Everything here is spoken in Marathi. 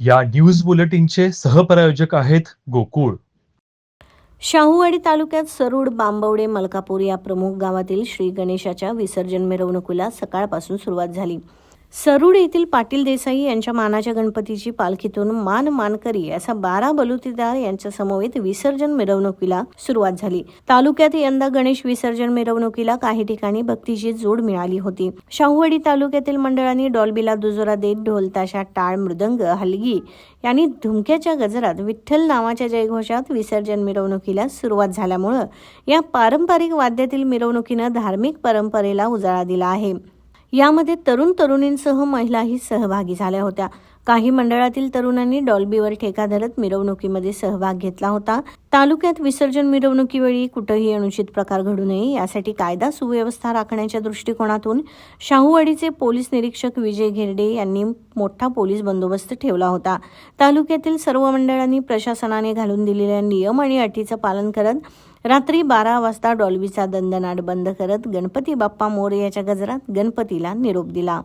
या न्यूज बुलेटिनचे सहप्रायोजक आहेत गोकुळ. शाहूवाडी तालुक्यात सरूड बांबवडे मलकापूर या प्रमुख गावातील श्री गणेशाच्या विसर्जन मिरवणुकीला सकाळपासून सुरुवात झाली. सरूड येथील पाटील देसाई यांच्या मानाच्या गणपतीची पालखीतून मान मानकरी असा बारा बलुतेदार यांच्या समवेत विसर्जन मिरवणुकीला सुरुवात झाली. तालुक्यात यंदा गणेश विसर्जन मिरवणुकीला काही ठिकाणी भक्तीची जोड मिळाली होती. शाहूवाडी तालुक्यातील मंडळांनी डॉल्बीला दुजोरा देत ढोलताशा टाळ मृदंग हलगी यांनी धुमक्याच्या गजरात विठ्ठल नावाच्या जयघोषात विसर्जन मिरवणुकीला सुरुवात झाल्यामुळं या पारंपरिक वाद्यातील मिरवणुकीनं धार्मिक परंपरेला उजाळा दिला आहे. यामध्ये तरुण तरुणींसह महिलाही सहभागी झाल्या होत्या. काही मंडळातील तरुणांनी डॉल्बीवर ठेका धरत मिरवणुकीमध्ये सहभाग घेतला होता. तालुक्यात विसर्जन मिरवणुकीवेळी कुठंही अनुचित प्रकार घडू नये यासाठी कायदा सुव्यवस्था राखण्याच्या दृष्टिकोनातून शाहूवाडीचे पोलीस निरीक्षक विजय घेरडे यांनी मोठा पोलीस बंदोबस्त ठेवला होता. तालुक्यातील सर्व मंडळांनी प्रशासनाने घालून दिलेल्या नियम आणि अटीचं पालन करत रात्री बारा वाजता डॉल्बीचा दंदनाट बंद करत गणपती बाप्पा मोरयाच्या गजरात गणपतीला निरोप दिला.